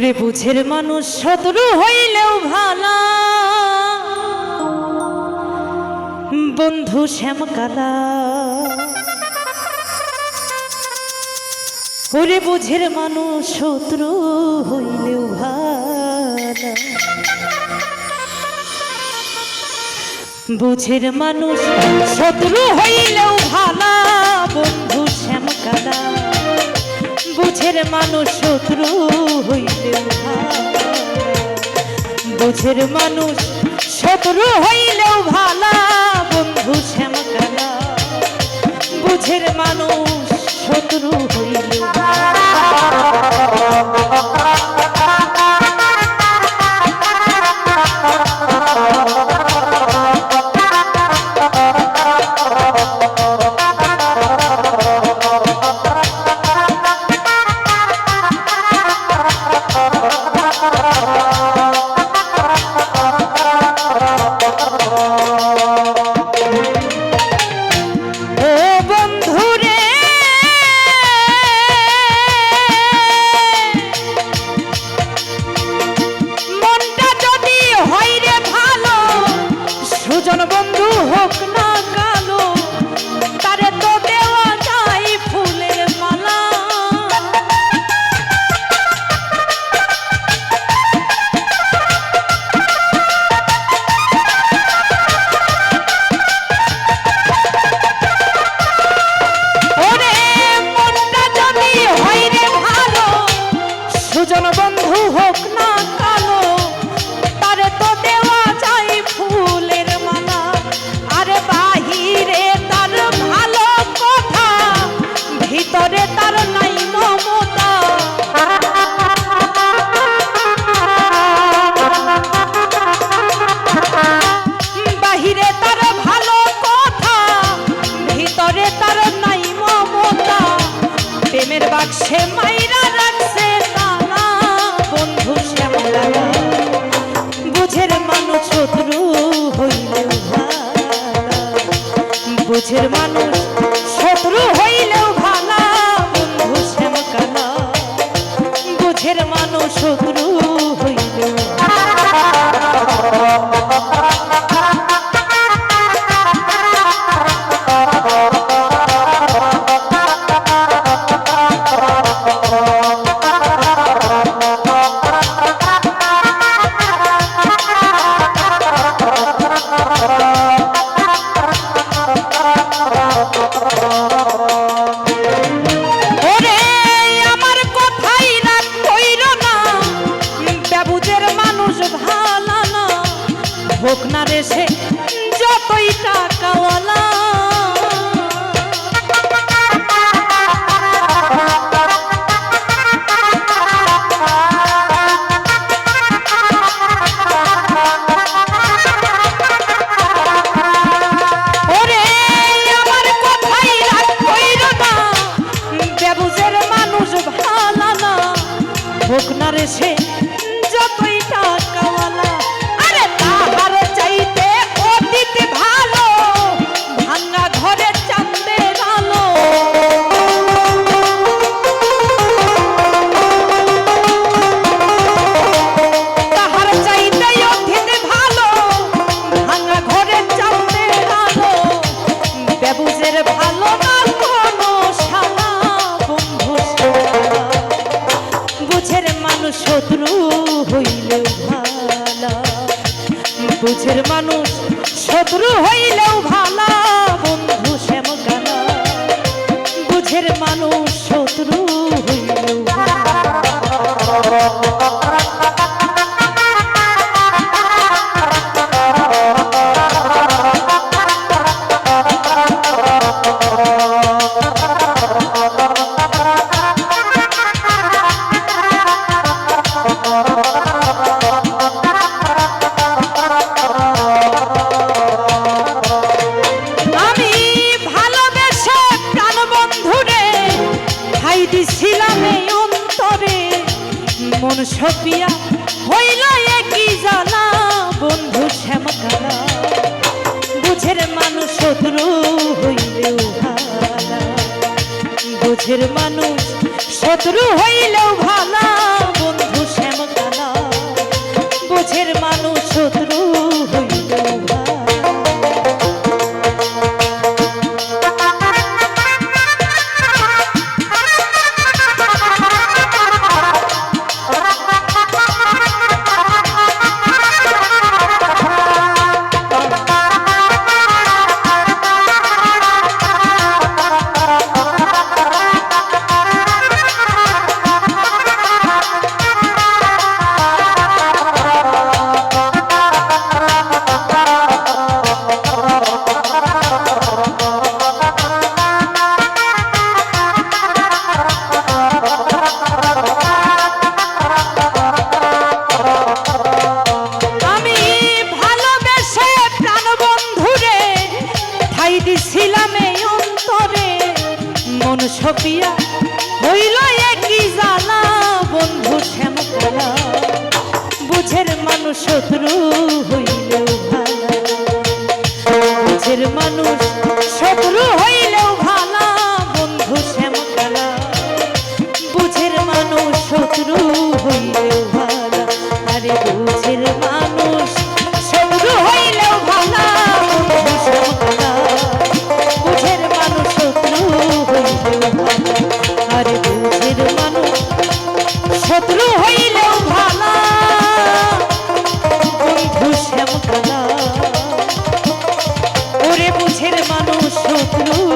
ওরে বুঝের মানুষ শত্রু হইলেও ভালা। বন্ধু শ্যামকালা ওরে বুঝের মানুষ শত্রু হইলেও ভালা। বুঝের মানুষ শত্রু হইলেও ভালা, বন্ধু বুঝের মানুষ শত্রু হইলে বুঝের মানুষ শত্রু হইলেও ভালা বন্ধু শ্যামকালা। বুঝের মানুষ শত্রু স্বজন বন্ধু হোক না Que mais? বুঝের মানুষ শত্রু হইলেও ভালা। তাই এই অন্তরে। মন সপিয়া হইল একই জানা বন্ধু শ্যামকালা বুঝের মানুষ শত্রু হইলেও ভালা বুঝের মানুষ শত্রু হইলেও ভালা বন্ধু শ্যামকালা বুঝের মানুষ না। বুঝের মানুষ শত্রু হই ಗುರು